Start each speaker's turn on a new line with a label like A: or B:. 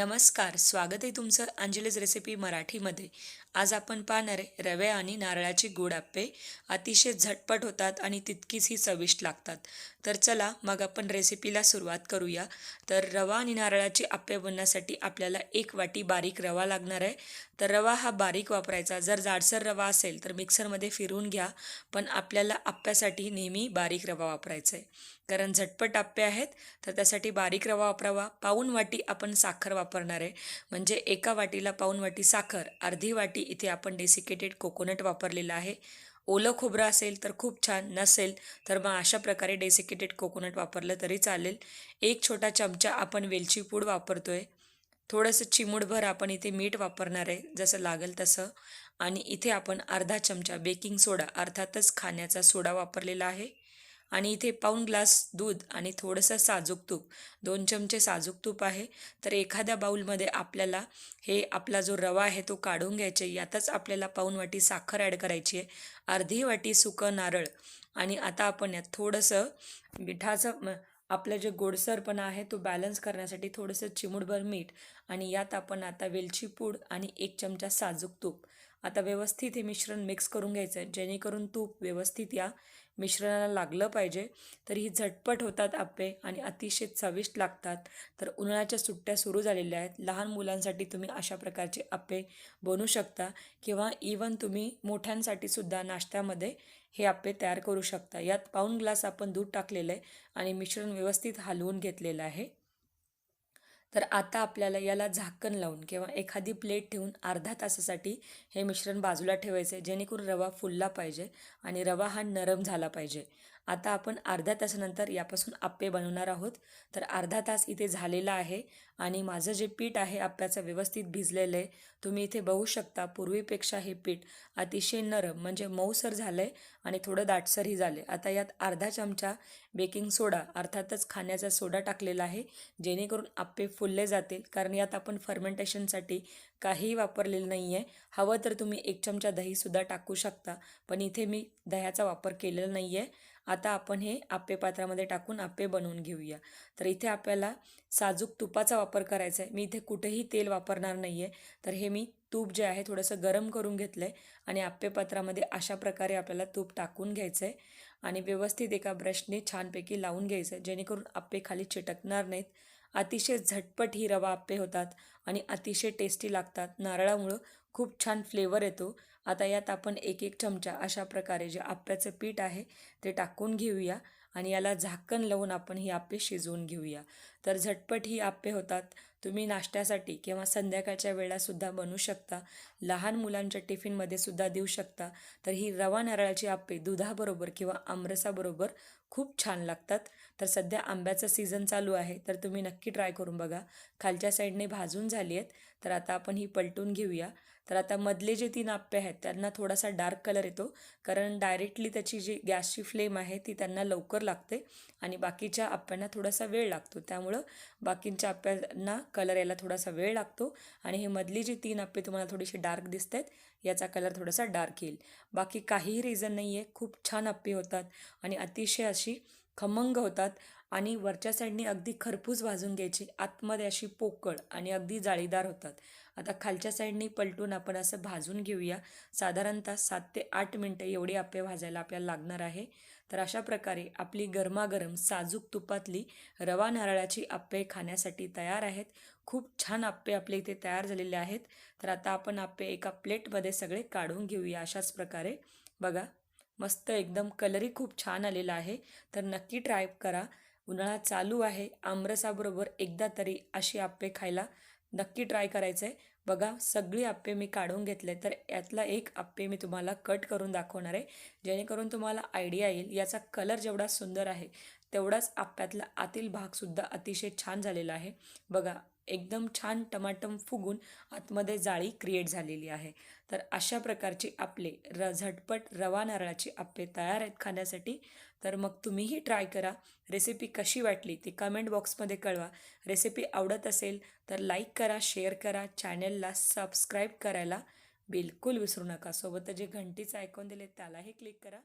A: नमस्कार स्वागत आहे तुमचं अंजलीज रेसिपी मराठीमध्ये. आज आपण पाहणार आहे रवे आणि नारळाची गोड आप्पे. अतिशय झटपट होतात आणि तितकीच ही चविष्ट लागतात. तर चला मग आपण रेसिपीला सुरुवात करूया. तर रवा आणि नारळाची आप्पे बनण्यासाठी आपल्याला एक वाटी बारीक रवा लागणार आहे. तर रवा हा बारीक वापरायचा. जर जाडसर रवा असेल तर मिक्सरमध्ये फिरून घ्या. पण आपल्याला आप्प्यासाठी नेहमी बारीक रवा वापरायचा आहे. कारण झटपट आप्पे आहेत तर त्यासाठी बारीक रवा वापरावा. पाऊन वाटी आपण साखर वापरणार आहे. म्हणजे एका वाटीला पाऊन वाटी साखर अर्धी वाटी इथे आपण डेसिकेटेड कोकोनट वापरलेलं आहे. ओलं खोबरं असेल तर खूप छान नसेल तर मग अशा प्रकारे डेसिकेटेड कोकोनट वापरलं तरी चालेल. एक छोटा चमचा आपण वेलची पूड वापरतो आहे थोडंसं चिमूटभर आपण इथे मीठ वापरणार आहे जसं लागेल तसं. आणि इथे आपण अर्धा चमचा बेकिंग सोडा अर्थातच खाण्याचा सोडा वापरलेला आहे. आणि इथे पाऊण ग्लास दूध आणि थोडंसं साजूक तूप. दोन चमचे साजूक तूप आहे. तर एखाद्या बाऊलमध्ये आपल्याला हे आपला जो रवा आहे तो काढून घ्यायचा. यातच आपल्याला पाऊण वाटी साखर ॲड करायची आहे. अर्धी वाटी सुकं नारळ. आणि आता आपण यात थोडंसं मिठाचं आपलं जे गोडसरपणा आहे तो बॅलन्स करण्यासाठी थोडंसं चिमुडभर मीठ. आणि यात आपण आता वेलची पूड आणि एक चमचा साजूक तूप. आता व्यवस्थित हे मिश्रण मिक्स करून घ्यायचं आहे जेणेकरून तूप व्यवस्थित या मिश्रणाला लागलं पाहिजे. तर ही झटपट होतात आप्पे आणि अतिशय चविष्ट लागतात. तर उन्हाळ्याच्या सुट्ट्या सुरू झालेल्या आहेत. लहान मुलांसाठी तुम्ही अशा प्रकारचे आप्पे बनवू शकता किंवा इवन तुम्ही मोठ्यांसाठी सुद्धा नाश्त्यामध्ये हे आप्पे तयार करू शकता. यात पाऊन ग्लास आपण दूध टाकलेलं आहे आणि मिश्रण व्यवस्थित हलवून घेतलेलं आहे. तर आता आपल्याला याला झाकण लावून किंवा एखादी प्लेट ठेवून अर्धा तासासाठी हे मिश्रण बाजूला ठेवायचं आहे जेणेकरून रवा फुलला पाहिजे आणि रवा हा नरम झाला पाहिजे. आता आपण अर्ध्या तासानंतर यापासून आप्पे बनवणार आहोत. तर अर्धा तास इथे झालेला आहे आणि माझं जे पीठ आहे आप्प्याचं व्यवस्थित भिजलेलं आहे. तुम्ही इथे बघू शकता पूर्वीपेक्षा हे पीठ अतिशय नरम म्हणजे मऊसर झालं आहे आणि थोडं दाटसरही झाले आता यात अर्धा चमचा बेकिंग सोडा अर्थातच खाण्याचा सोडा टाकलेला आहे जेणेकरून आप्पे फुलले जातील. कारण यात आपण फर्मेंटेशनसाठी काहीही वापरलेलं नाही आहे हवं तर तुम्ही एक चमचा दहीसुद्धा टाकू शकता पण इथे मी दह्याचा वापर केलेला नाही आहे आता आपण हे आप्पे पात्रामध्ये टाकून आप्पे बनवून घेऊया. तर इथे आपल्याला साजूक तुपाचा वापर करायचा आहे मी इथे कुठेही तेल वापरणार नाही आहे तर हे मी तूप जे आहे थोडंसं गरम करून घेतलं आहे आणि आप्पे पात्रामध्ये अशा प्रकारे आपल्याला तूप टाकून घ्यायचं आहे आणि व्यवस्थित एका ब्रशने छानपैकी लावून घ्यायचं आहे जेणेकरून आप्पे खाली चिटकणार नाहीत. अतिशय झटपट ही रवा आप्पे होतात आणि अतिशय टेस्टी लागतात. नारळामुळं खूप छान फ्लेवर येतो आता यात आपण एक एक चमचा अशा प्रकारे जे आप्याचं पीठ आहे ते टाकून घेऊया. आणि याला झाकण लावून आपण ही आप्पे शिजवून घेऊया. तर झटपट ही आप्पे होतात. तुम्ही नाश्त्यासाठी किंवा संध्याकाळच्या वेळासुद्धा बनवू शकता. लहान मुलांच्या टिफिनमध्ये सुद्धा देऊ शकता. तर ही रवा नारळाची आप्पे दुधाबरोबर किंवा आमरसाबरोबर खूप छान लागतात. तर सध्या आंब्याचं सीझन चालू आहे. तर तुम्ही नक्की ट्राय करून बघा. खालच्या साईडने भाजून झाली आहेत. तर आता आपण ही पलटून घेऊया. तर आता मधले जे तीन आप्पे आहेत त्यांना थोडासा डार्क कलर येतो. कारण डायरेक्टली त्याची जी गॅसची फ्लेम आहे ती त्यांना लवकर लागते आणि बाकीच्या आप्प्यांना थोडासा वेळ लागतो. त्यामुळं बाकींच्या आप्प्यांना कलर यायला थोडासा वेळ लागतो आणि हे मधली जी तीन आप्पे तुम्हाला थोडीशी डार्क दिसत आहेत याचा कलर थोडासा डार्क येईल. बाकी काहीही रिझन नाही आहे खूप छान आप्पे होतात आणि अतिशय अशी खमंग होतात आणि वरच्या साईडनी अगदी खरपूस भाजून घ्यायची. आतमध्ये अशी पोकळ आणि अगदी जाळीदार होतात. आता खालच्या साईडनी पलटून आपण असं भाजून घेऊया. साधारणतः सात ते आठ मिनटं एवढी आप्पे भाजायला आपल्याला लागणार आहे. तर अशा प्रकारे आपली गरमागरम साजूक तुपातली रवा नारळाची आप्पे खाण्यासाठी तयार आहेत. खूप छान आप्पे आपले इथे तयार झालेले आहेत. तर आता आपण आप्पे एका प्लेटमध्ये सगळे काढून घेऊया अशाच प्रकारे. बघा मस्त एकदम कलरही खूप छान आलेला आहे. तर नक्की ट्राय करा. उन्हाळा चालू आहे. आमरसाबरोबर एकदा तरी अशी आप्पे खायला नक्की ट्राय करायचं आहे बघा सगळी आप्पे मी काढून घेतले तर यातला एक आप्पे मी तुम्हाला कट करून दाखवणार आहे. जेणेकरून तुम्हाला आयडिया येईल याचा कलर जेवढा सुंदर आहे तेवढाच आप्प्यातला आतील भागसुद्धा अतिशय छान झालेला आहे. बघा एकदम छान टमाटम फुगून आतमध्ये जाळी क्रिएट झालेली आहे. तर अशा प्रकारची आपले र झटपट रवा नारळाची आप्पे तयार आहेत खाण्यासाठी. तर मग तुम्हीही ट्राय करा. रेसिपी कशी वाटली ती कमेंट बॉक्समध्ये कळवा. रेसिपी आवडत असेल तर लाईक करा शेअर करा चॅनलला सबस्क्राईब करायला बिलकुल विसरू नका. सोबत जे घंटीचं ऐकून दिले त्यालाही क्लिक करा.